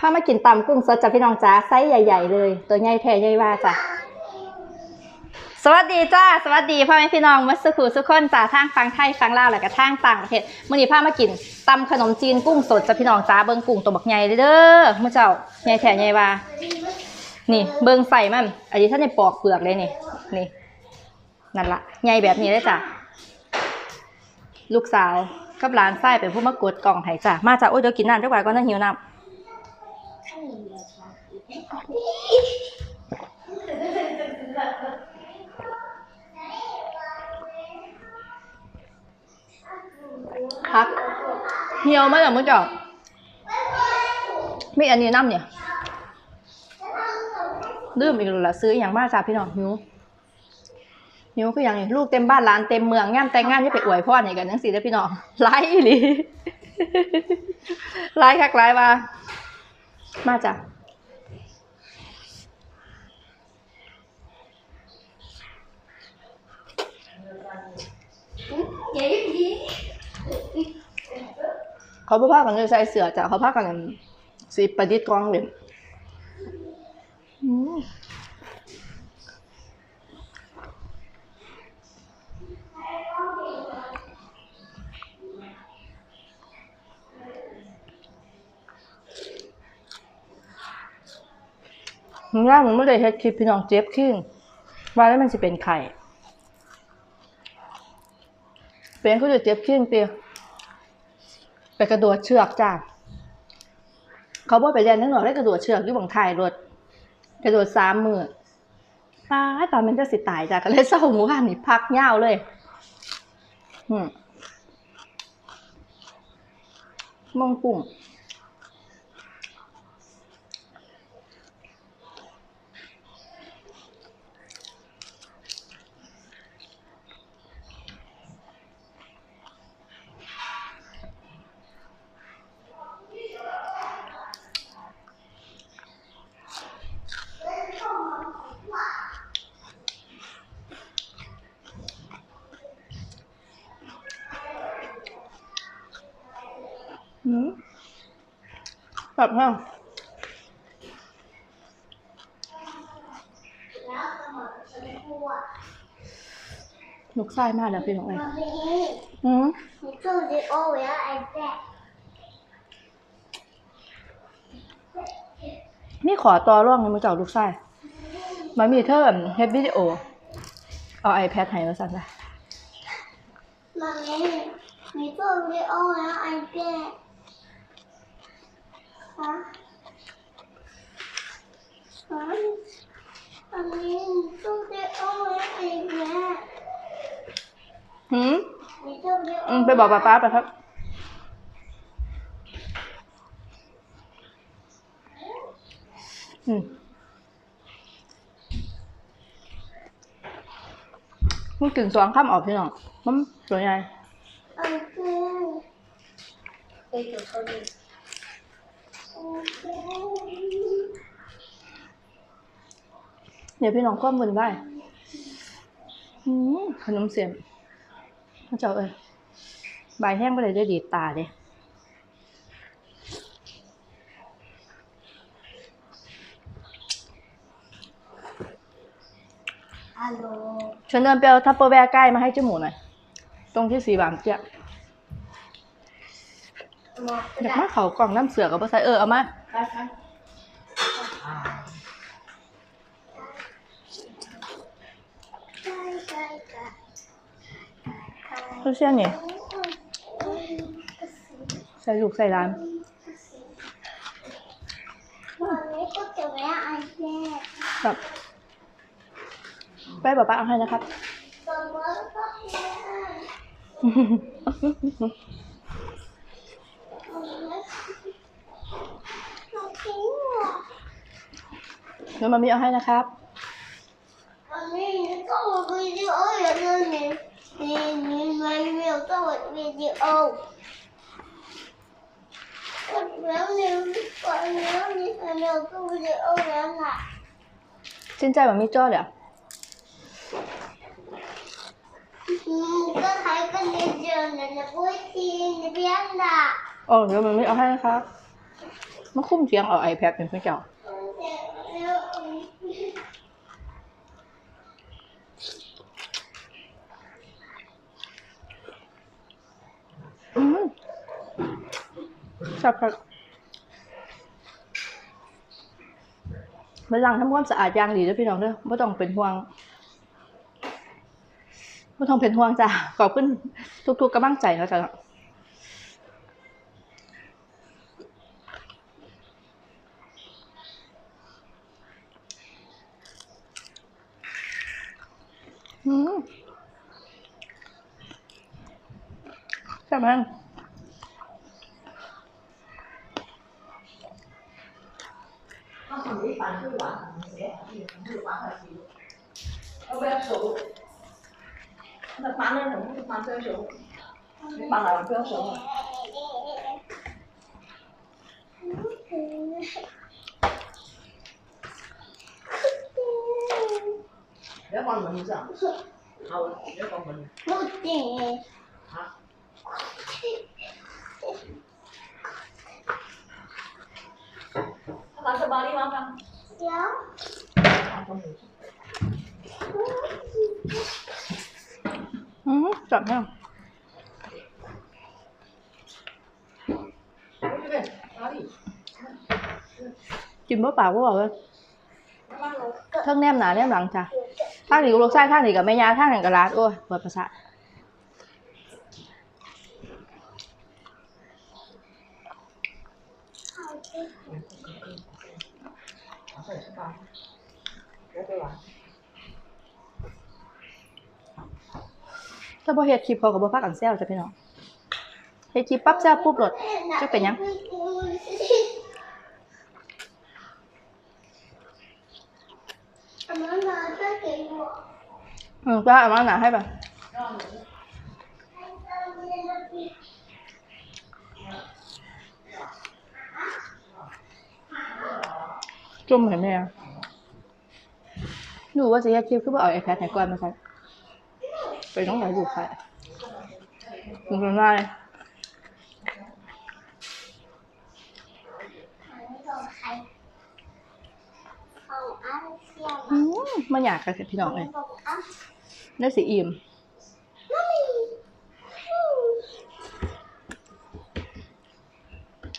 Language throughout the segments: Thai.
พามากินตำกุ้งสดจ้ะพี่น้องจ้าไซส์ใหญ่ ๆ เลย ตัวใหญ่แท้ใหญ่ว่าจ้ะสวัสดีจ้าสวัสดีพ่อแม่พี่น้องมัสคูสุกคนจ้าทางฟังไทยฟังลาวแล้วก็ทางต่างประเทศมื้อนี้พามากินตำขนมจีนกุ้งสดจ้ะพี่น้องจ้าเบิ่งกุ้งตัวบักใหญ่เลยเด้อมื้อเจ้าใหญ่แท้ใหญ่ว่านี่เบิ่งใส่มันอันนี้ท่านในปอกเปลือกเลยนี่นี่นั่นละใหญ่แบบนี้เลยจ้ะลูกสาวกับหลานไส้เป็นผู้มากดกล่องให้จ้ะมาจ้ะโอ้ยเดี๋ยวกินน้ำจักหน่อยก่อนนะหิวน้ำ ครับเหี่ยวมาจากมื้อจอกมีอันนี้น้ำเนี่ยลืมอีกแล้วล่ะซื้ออย่างมาจ้ะพี่น้องหิวหิวคืออย่างนี้ลูกเต็มบ้านร้านเต็มเมืองงานแต่งงานที่ไปอวยพ่อนี่กันจังสี่เด้อพี่น้องไล่อีหลีไล่คักไล่ว่ามาจ้ะ เขาบ่พากันเลยใส่เสื้อจ้ะเขาพากันสีประดิษฐ์กองเลยอืมมึงว่ามึงไม่ได้เฮ็ดคลิปพี่น้องเจ็บขึ้นว่าแล้วมันจะเป็นไข่ เป็นเขาจะเจ็บขี้งเตียไปกระโดดเชือกจ้าเขาบอกไปเรียนนั่งหนอกได้กระโดดเชือกอยู่บังถ่ายรถกระโดดสามมือตายตอนมันจะสิตายจ้ะก็เลยเศร้าหมู่บ้านนี่พักเงาเลย อืมมองปุ่ง อืม แบบฮะลูกไส้มากแล้วพี่น้องไอ้อืมตู้ดิโอเวลไอ้แจ๊นี่ขอต่อร่องในมือเจ้าลูกไส้มันมีเทอมเฮดวิดีโอ เอาไอแพดให้แล้วสั่งได้มันมีมีตู้วิดีโอแล้วไอแจ๊ หืม You told it อืม all ไปบอกป้าป้าไปครับ อืมมันกึ่งสองข้ามออกพี่น้องมันสวยใหญ่ I bet. Wait, you're coming. Okay. เดี๋ ยวพี่น้องคว่ำบนได้อืมขนมเสียมพระเจ้าเอ้ยใบายแห้งไปเลยได้ดีดตาเลย Hello. ฉันเดินไปเอาทัพเปอร์แวร์ใกล้มาให้เจ้าหมูหน่อย ตรงที่สีบามเจี๊ยบ อยากมาเขากล่องน้ำเสือกับภาษาเออเอามาเขาเชื่อนี่ใส่ลูกใส่ร้านแบบไปบอกป้าเอาให้นะครับ ดี๋ยวมามีเอาให้นะครับ Mommy, you got a video. You're doing it. You might be able to do video. What round you? What round you? I'm able to video. Round that. ชื่นใจแบบมีจ้อเลยเหรอก็ใช้กันเดินๆนะนะปุ้ยทีนเบียนดาโอ้เดี๋ยวมันมีเอาให้นะครับมันคุ้มเสียงเอา iPad เป็นเพื่อเจ้า อืมชอบครับมันล้างทำความสะอาดอย่างดีด้วยพี่น้องเด้อไม่ต้องเป็นห่วงไม่ต้องเป็นห่วงจ้ะขอบคุณทุกๆกำลังใจนะจ๊ะ các bạn bạn là bạn cơ sở để con mình sao? Không, để con mình. Hả? Các bạn sẽ bao đi không con? Không, không được อืมจับแห้ง Ôi, cái này, bao đi กินเปล่าๆก็บอกเลย Nó bán ถ้าบ่เฮ็ดคลิปเขาก็บ่พากันแซวจ้ะพี่น้องเฮ็ดคลิปปั๊บแซวปุ๊บโหลดจักเป็นหยังอืมก็เอามาหนาให้ป่ะ จุ่มเห็นไหมอะหนูว่าจะแยกคลิปคือว่าเอาไอแพดไหนก่อนมาใช้ไปน้องไหนดูใครมึงทำได้อืมมันอยากกันเสร็จพี่น้องเลยได้สีอิ่ม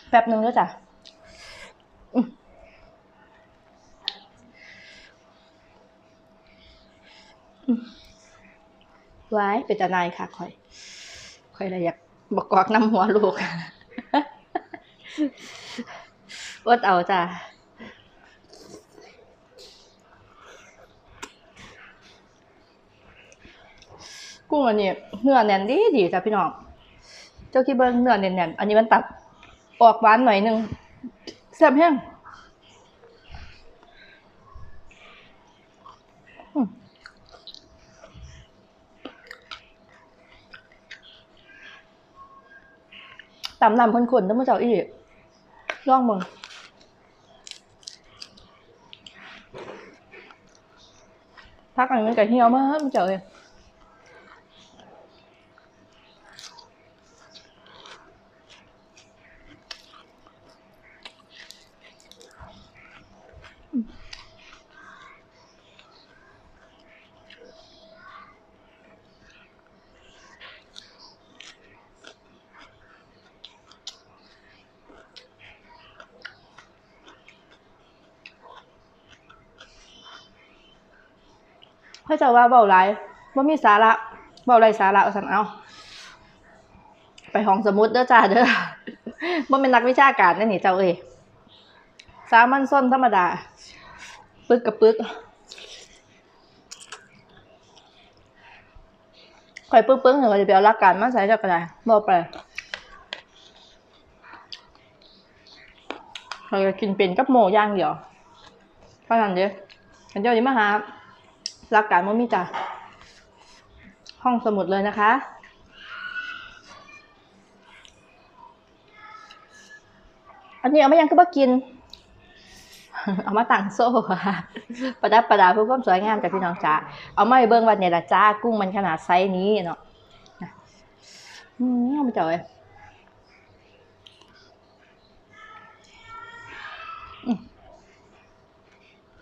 แป๊บหนึ่งแล้วจ้ะอืมอืม ไว้เป็นตานายค่ะคอยคอยอะไรอยากบอกกอกน้ำหัวลูกอดเอาจ้ะกุ้งอันนี้เนื้อแน่นดีดีจ้ะพี่น้อง เจ้าคิดเบิ้งเนื้อแน่นๆอันนี้มันตัดออกหวานหน่อยหนึงแซ่บแห้ง ตำลำคนๆต้องมาเจ้าอีกลองมึงพักอันนี้มันก็เหี่ยวมากมันเจ้าเลย เขาจะว่าเบาไรว่ามีสาระเบาไรสาระเอาสันเอา ไปห้องสมุดเด้อจ้าเด้อว่าเป็นนักวิชาการนี่นี่เจ้าเอ้ยสามัญส้นธรรมดา ปึกกับปึกคอยปึกปึกหนึ่งก็จะไปเอาหลักการมาใส่จาก็ได้บอกไปคอยก็กินเป็นกับโมย่างเดียวเท่านั้นเด้อฉันเจ้าจะมาหา หลักการว่ามีจ้ะห้องสมุดเลยนะคะ อันนี้เอามายังก็บ่กิน เอามาตั้งโซ่ค่ะ ประดับประดาเพื่อความสวยงามจากพี่น้องจ้าเอามาเบิ่งว่าเนี่ยละจ้า กุ้งมันขนาดไซส์นี้เนาะนะอืมเอามาจ่อยอืม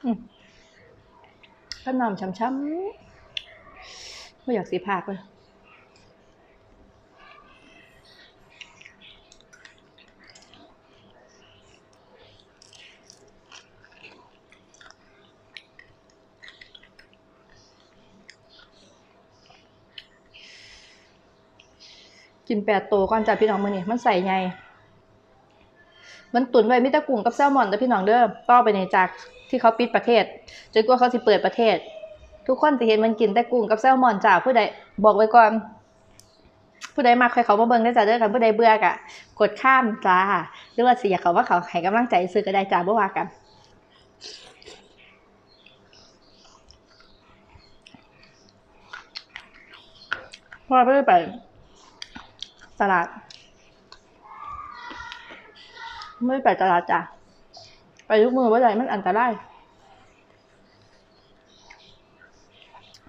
อืม ข้านมช้ำๆไม่อยากสีผักเลยกินแปดตัวก่อนจ้ะพี่น้องมือนี่มันใส่ไงมันตุนไว้มิตรกุ้งกับแซลมอนแต่พี่น้องเด้อต่อไปในจาก ที่เขาปิดประเทศจนกว่าเขาสิเปิดประเทศ ทุกคนจะเห็นมันกินแต่กุ้งกับแซลมอนจ้าผู้ใดบอกไว้ก่อนผู้ใดมาใครเขามาเบิ่งได้จ้าเด้อกันผู้ใดเบื่อกะกดข้ามจ้าหรือว่าเสียเขาว่าเขาให้กำลังใจซื้อก็ได้จ้าบ่ว่ากันว่าไม่ได้ไปตลาด ไม่ได้ไปตลาดจ้ะ ไปทุกมือว่าไรมันอันตราย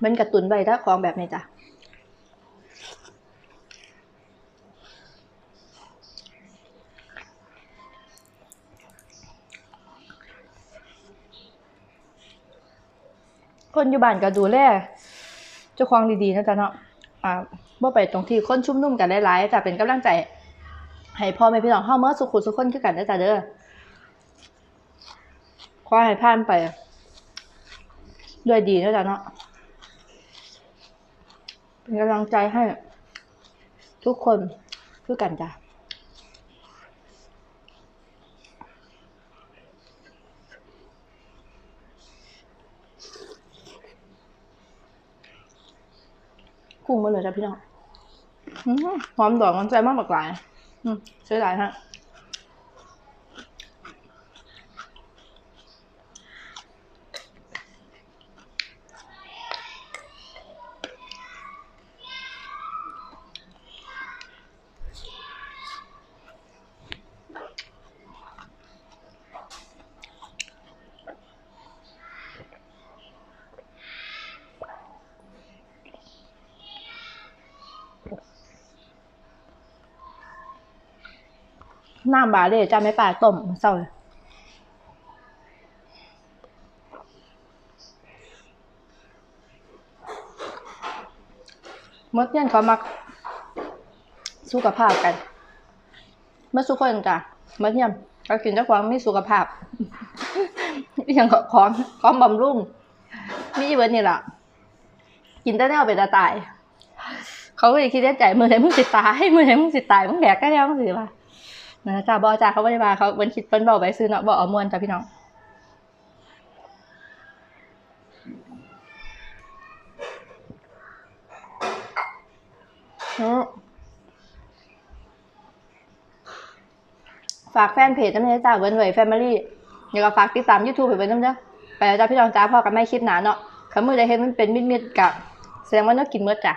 มันกระตุนใบถ้าของแบบนี้จ้ะคนอยู่บ้านก็ดูแลเจ้าของดีๆนะจ๊ะเนาะ อ่าบ่ไปตรงที่คนชุ่มนุ่มกันหลายๆจ้ะเป็นกำลังใจ ให้พ่อแม่พี่น้องเฮาเมื่อสุขุสุขคนคือกันนะจ๊ะเด้อ อให้ผ่านไป ด้วยดีนะจ๊ะเนาะเป็นกำลังใจให้ ทุกคนคือกันจ้ะคุ้มมาเลยจ้ะพี่น้องหอมดอกมันใจมากมากหลายใช้หลายฮะ น้ำบาเลยจ้าไม่ป่าต้มเศร้าเลยมดเนี่ยนเขามักสุขภาพกันเมื่อสุกคนจ้ะมดเนี่ยนเขากินเจ้าของมีสุขภาพอย่างของของบำรุงมีอีเวนต์นี่แหละกินแต่แนวเป็นตาตาย เขาก็เลยคิดในใจมือไหนมึงสิตายมือไหนมึงสิตายมึงแดกก็แล้วมึงสิว่า นะจ้าบอจ้าเขาไม่ได้มาเขาเป็นคิดเป็นบอกไปซื้อเนาะบอกเอามวนจ้าพี่น้องฝากแฟนเพจน้ำเนยจ้าเวนไว้แฟมิลี่เดี๋ยวก็ฝากติดตามยูทูบไปเว้นน้ำเด้อไปแล้วจ้าพี่น้องจ้าพ่อกันไม่คลิปหนาเนาะขามือได้เห็นมันเป็นมิดๆกับแสดงว่าน้อกินเมื่อจ้ะ